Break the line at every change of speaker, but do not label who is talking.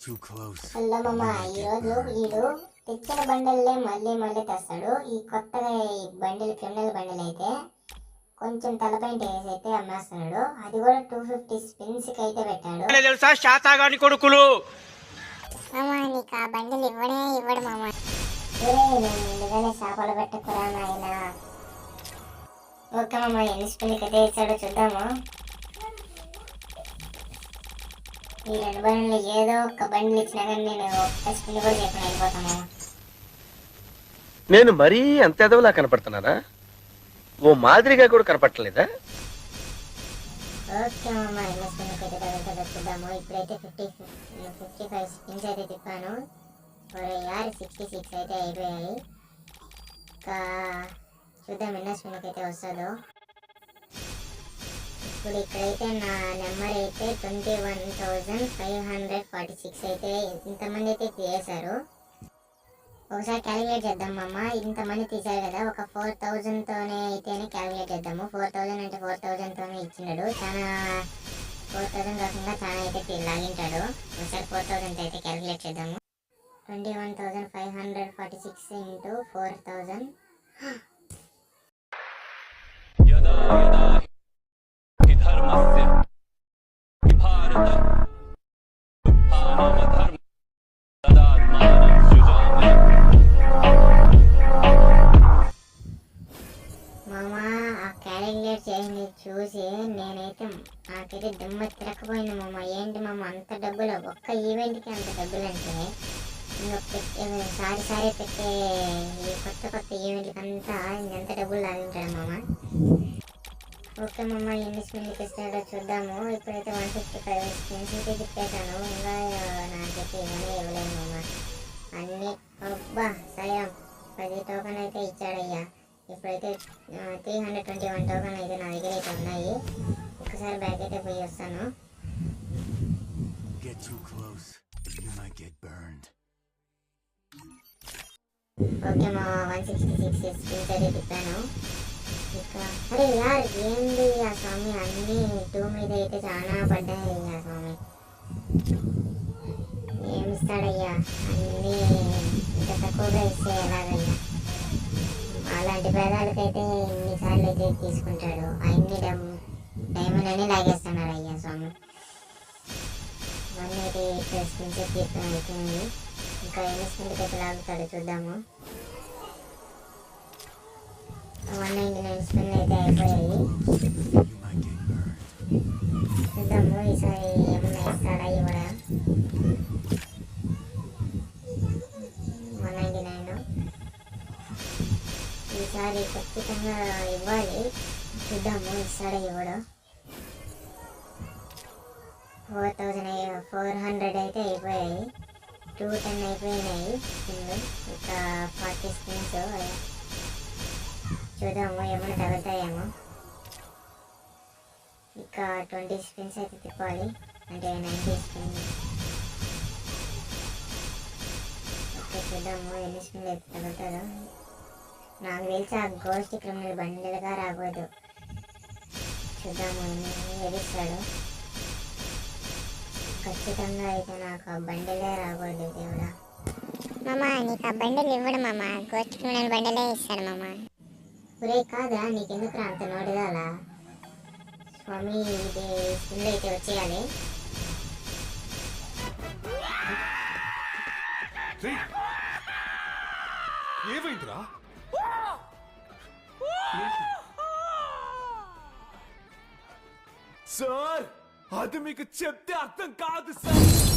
Too close.
అల్లమ్మ ఈరోజు వీడు తెచ్చిన బండల్లే మళ్ళీ మళ్ళీ తెస్తాడు. ఈ కొత్తగా ఈ బండిలు క్రిమినల్ బండిలు అయితే కొంచెం తలపైన వేసి అయితే అమ్మేస్తున్నాడు. అది కూడా టూ ఫిఫ్టీ స్పిన్స్కి అయితే పెట్టాడు.
తెలుసా? శాతాగాని కొడుకులు.
మామ నీకు ఆ బండిలు ఇవ్వడే ఇవ్వడు మామ. ముందుగానే చేపలు పెట్టకురా నాయన. ఓకే మామ ఎన్ని స్పిన్కి అయితే ఇచ్చాడో చూద్దాము? ఈ రెండు బండ్లు ఏదో ఒక బండ్లు ఇచ్చినా కానీ నేను ఒక్క స్పిన్ కూడా మామ.
నేను మరీ అంత ఎదవలా కనపడుతున్నారా ఓ మాదిరిగా కూడా కనపడలేదా
ఓకే మామ ఎన్ని స్పిన్కి అయితే తగులుతుందో చూద్దాము. ఇప్పుడైతే ఫిఫ్టీ ఫిఫ్టీ ఫైవ్ స్పిన్స్ అయితే తిప్పాను. యార్ సిక్స్టీ సిక్స్ అయితే అయిపోయాయి. ఇంకా చూద్దాం ఎన్నో స్పిన్కి అయితే వస్తుందో. ఇప్పుడు ఇక్కడైతే నా నెంబర్ అయితే twenty one thousand five hundred forty six అయితే ఇంతమంది అయితే తీసేశారు. ఒకసారి క్యాలిక్యులేట్ చేద్దాం అమ్మ ఇంతమంది తీశారు కదా ఒక ఫోర్ థౌజండ్తోనే అయితేనే క్యాలిక్యులేట్ చేద్దాము. ఫోర్ థౌజండ్ అంటే ఫోర్ థౌజండ్తోనే ఇచ్చినాడు. చాలా ఫోర్ థౌజండ్ కాకుండా చాలా అయితే లాగింటాడు ఒకసారి ఫోర్ థౌజండ్ అయితే క్యాలిక్యులేట్ చేద్దాము. Twenty one thousand five hundred forty six into four thousand. మామా ఆ క్యాలిక్యులేట్ చేయండి చూసి నేనైతే నాకైతే దిమ్మ తిరగకపోయింది మామ. ఏంటి మామ అంత డబ్బులు ఒక్క ఈవెంట్కి అంత డబ్బులు అంటే ఇంకా పెట్టే సారి సారి పెట్టే ఈ కొత్త కొత్త ఈవెంట్కి అంతా ఎంత డబ్బులు లాగింటాడు మామ? ఓకే మామ ఎన్ని స్పిన్కి ఇస్తాడో చూద్దాము. ఇప్పుడైతే వన్ ఫిఫ్టీ ఫైవ్ స్పిన్స్ అయితే తిప్పేశాను. ఇంకా నాకైతే ఇవన్నీ ఇవ్వలేదు మామ. అన్నీ అబ్బా సయం పది టోకన్ అయితే ఇచ్చాడయ్యా. ఇప్పుడైతే three hundred twenty one token అయితే నా దగ్గర అయితే ఉన్నాయి. ఒకసారి బ్యాక్ అయితే పోయి వస్తాను.
Get too close. You might get burned.
Okay మా వన్ సిక్స్టీ సిక్స్ స్పీడ్స్ అయితే తిప్పాను ఇక అరే యార్ ఏంది ఆ స్వామి? అన్నీ టూ మీద అయితే చాలా పడ్డాయి ఆ స్వామి. ఏమిస్తాడయ్యా అన్నీ ఇంత తక్కువగా ఇస్తే ఎలాగయ్యా? అలాంటి పేదాలకైతే ఎన్నిసార్లు అయితే తీసుకుంటాడు అన్ని డమ్ డైమండ్ అని లాగేస్తున్నాడు అయ్యా స్వామి. వన్ ఎయిటీ ఎయిట్ తీర్థం అయిపోయింది ఇంకా ఎన్ని స్పిన్కి అయితే లాగుతాడు చూద్దాము. వన్ నైంటీ నైన్ స్పిన్ అయితే అయిపోయాయి. చూద్దాము ఈసారి ఏమన్నా ఈసారి ఖచ్చితంగా ఇవ్వాలి. చూద్దాము ఇస్తాడో ఇవ్వడో ఫోర్ థౌజండ్ ఫోర్ హండ్రెడ్ అయితే అయిపోయాయి. టూ టెన్ అయిపోయినాయి. స్పిన్లు ఫార్టీ స్పిన్స్ చూద్దాము ఏమైనా తగ్గుతాయేమో ఇక ట్వంటీ స్పిన్స్ అయితే తిప్పాలి. అంటే నైంటీ స్పిన్ ఓకే చూద్దాము ఎన్ని స్పిన్లు అయితే తగ్గుతుందో నాకు తెలిసి ఆ గోస్ట్ క్రిమినల్ బండిలుగా రాకూడదు. చూద్దాము ఎదిస్తాడు ఖచ్చితంగా అయితే నాకు ఆ బండిలే రాకూడదు దేవుడా.
మామ నీకు ఆ బండిలు ఇవ్వడు మామ. గోస్ట్ క్రిమినల్ బండిలే ఇస్తాడు మామ.
ఒరే కాదా నీకెందుకు అంత నోడిదాలా స్వామి ఇది స్పిన్లు అయితే వచ్చేయాలి.
ఏమైందిరా? సార్ అది మీకు చెప్తే అర్థం కాదు సార్.